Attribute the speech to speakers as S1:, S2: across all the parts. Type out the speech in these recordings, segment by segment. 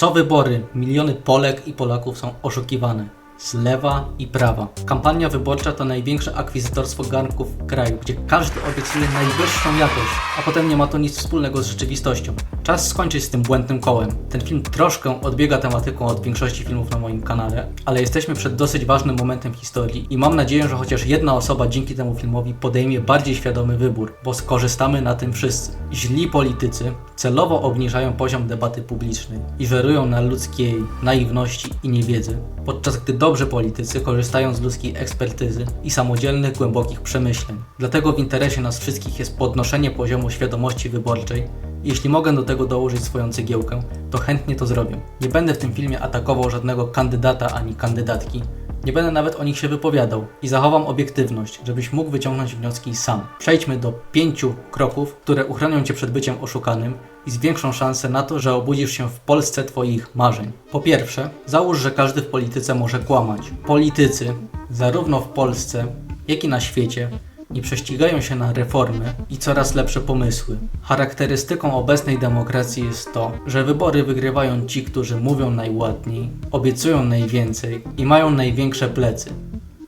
S1: Co wybory, miliony Polek i Polaków są oszukiwane. Z lewa i prawa. Kampania wyborcza to największe akwizytorstwo garnków w kraju, gdzie każdy obiecuje najwyższą jakość, a potem nie ma to nic wspólnego z rzeczywistością. Czas skończyć z tym błędnym kołem. Ten film troszkę odbiega tematyką od większości filmów na moim kanale, ale jesteśmy przed dosyć ważnym momentem historii i mam nadzieję, że chociaż jedna osoba dzięki temu filmowi podejmie bardziej świadomy wybór, bo skorzystamy na tym wszyscy. Źli politycy celowo obniżają poziom debaty publicznej i żerują na ludzkiej naiwności i niewiedzy, podczas gdy dobrzy politycy korzystają z ludzkiej ekspertyzy i samodzielnych, głębokich przemyśleń. Dlatego w interesie nas wszystkich jest podnoszenie poziomu świadomości wyborczej. Jeśli mogę do tego dołożyć swoją cegiełkę, to chętnie to zrobię. Nie będę w tym filmie atakował żadnego kandydata ani kandydatki. Nie będę nawet o nich się wypowiadał i zachowam obiektywność, żebyś mógł wyciągnąć wnioski sam. Przejdźmy do pięciu kroków, które uchronią cię przed byciem oszukanym i zwiększą szansę na to, że obudzisz się w Polsce twoich marzeń. Po pierwsze, załóż, że każdy w polityce może kłamać. Politycy, zarówno w Polsce, jak i na świecie, nie prześcigają się na reformy i coraz lepsze pomysły. Charakterystyką obecnej demokracji jest to, że wybory wygrywają ci, którzy mówią najładniej, obiecują najwięcej i mają największe plecy.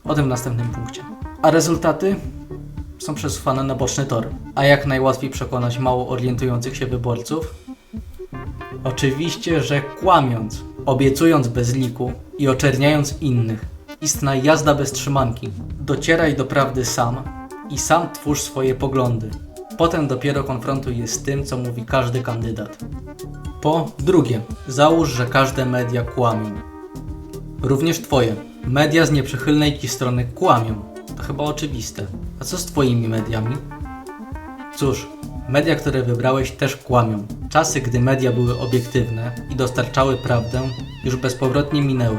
S1: O tym w następnym punkcie. A rezultaty są przesuwane na boczny tor. A jak najłatwiej przekonać mało orientujących się wyborców? Oczywiście, że kłamiąc, obiecując bez liku i oczerniając innych. Istna jazda bez trzymanki. Docieraj do prawdy sam i sam twórz swoje poglądy. Potem dopiero konfrontuj je z tym, co mówi każdy kandydat. Po drugie, załóż, że każde media kłamią. Również twoje. Media z nieprzychylnej ci strony kłamią. To chyba oczywiste. A co z twoimi mediami? Cóż, media, które wybrałeś też kłamią. Czasy, gdy media były obiektywne i dostarczały prawdę, już bezpowrotnie minęły.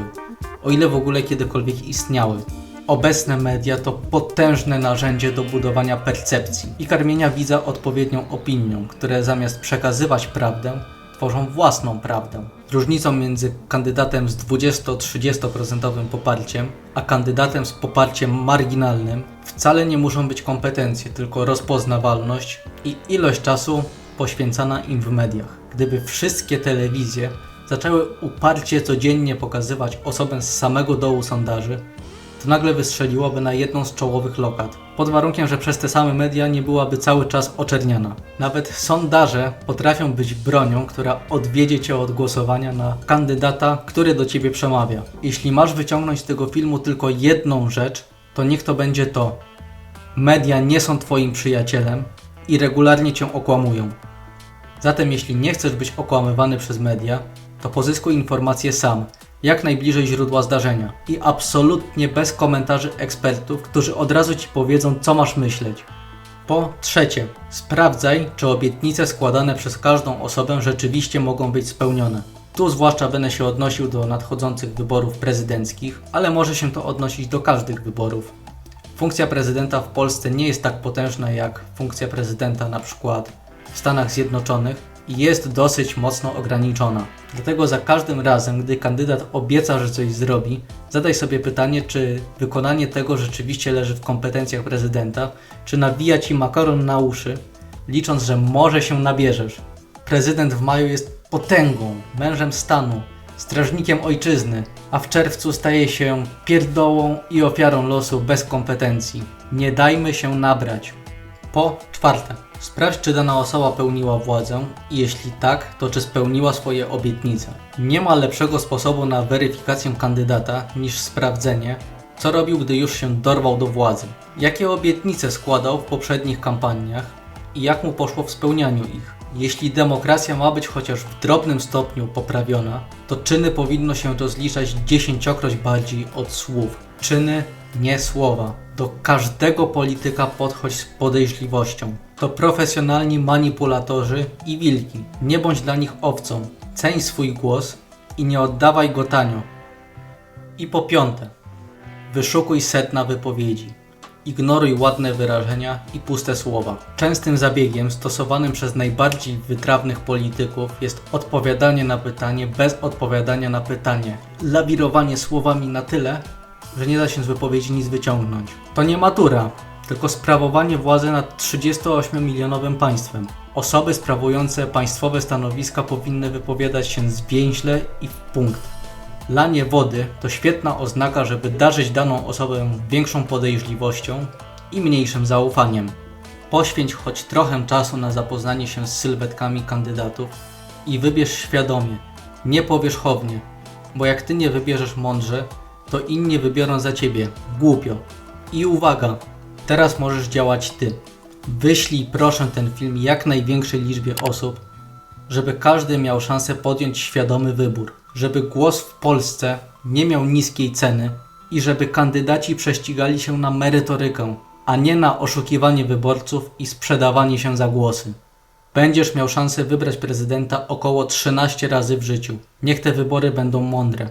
S1: O ile w ogóle kiedykolwiek istniały. Obecne media to potężne narzędzie do budowania percepcji i karmienia widza odpowiednią opinią, które zamiast przekazywać prawdę, tworzą własną prawdę. Różnicą między kandydatem z 20-30% poparciem, a kandydatem z poparciem marginalnym wcale nie muszą być kompetencje, tylko rozpoznawalność i ilość czasu poświęcana im w mediach. Gdyby wszystkie telewizje zaczęły uparcie codziennie pokazywać osobę z samego dołu sondaży, to nagle wystrzeliłoby na jedną z czołowych lokat. Pod warunkiem, że przez te same media nie byłaby cały czas oczerniana. Nawet sondaże potrafią być bronią, która odwiedzie cię od głosowania na kandydata, który do ciebie przemawia. Jeśli masz wyciągnąć z tego filmu tylko jedną rzecz, to niech to będzie to. Media nie są twoim przyjacielem i regularnie cię okłamują. Zatem jeśli nie chcesz być okłamywany przez media, to pozyskuj informacje sam, jak najbliżej źródła zdarzenia i absolutnie bez komentarzy ekspertów, którzy od razu ci powiedzą, co masz myśleć. Po trzecie, sprawdzaj, czy obietnice składane przez każdą osobę rzeczywiście mogą być spełnione. Tu zwłaszcza będę się odnosił do nadchodzących wyborów prezydenckich, ale może się to odnosić do każdych wyborów. Funkcja prezydenta w Polsce nie jest tak potężna jak funkcja prezydenta na przykład w Stanach Zjednoczonych jest dosyć mocno ograniczona. Dlatego za każdym razem, gdy kandydat obieca, że coś zrobi, zadaj sobie pytanie, czy wykonanie tego rzeczywiście leży w kompetencjach prezydenta, czy nawija ci makaron na uszy, licząc, że może się nabierzesz. Prezydent w maju jest potęgą, mężem stanu, strażnikiem ojczyzny, a w czerwcu staje się pierdołą i ofiarą losu bez kompetencji. Nie dajmy się nabrać. Po czwarte, sprawdź, czy dana osoba pełniła władzę i jeśli tak, to czy spełniła swoje obietnice. Nie ma lepszego sposobu na weryfikację kandydata niż sprawdzenie, co robił, gdy już się dorwał do władzy. Jakie obietnice składał w poprzednich kampaniach i jak mu poszło w spełnianiu ich. Jeśli demokracja ma być chociaż w drobnym stopniu poprawiona, to czyny powinno się rozliczać dziesięciokroć bardziej od słów. Czyny, nie słowa. Do każdego polityka podchodź z podejrzliwością. To profesjonalni manipulatorzy i wilki. Nie bądź dla nich owcą. Ceń swój głos i nie oddawaj go tanio. I po piąte, wyszukuj sedna wypowiedzi. Ignoruj ładne wyrażenia i puste słowa. Częstym zabiegiem stosowanym przez najbardziej wytrawnych polityków jest odpowiadanie na pytanie bez odpowiadania na pytanie. Lawirowanie słowami na tyle, że nie da się z wypowiedzi nic wyciągnąć. To nie matura, tylko sprawowanie władzy nad 38-milionowym państwem. Osoby sprawujące państwowe stanowiska powinny wypowiadać się zwięźle i w punkt. Lanie wody to świetna oznaka, żeby darzyć daną osobę większą podejrzliwością i mniejszym zaufaniem. Poświęć choć trochę czasu na zapoznanie się z sylwetkami kandydatów i wybierz świadomie, nie powierzchownie, bo jak ty nie wybierzesz mądrze, to inni wybiorą za ciebie głupio. I uwaga, teraz możesz działać ty. Wyślij proszę ten film jak największej liczbie osób, żeby każdy miał szansę podjąć świadomy wybór, żeby głos w Polsce nie miał niskiej ceny i żeby kandydaci prześcigali się na merytorykę, a nie na oszukiwanie wyborców i sprzedawanie się za głosy. Będziesz miał szansę wybrać prezydenta około 13 razy w życiu. Niech te wybory będą mądre.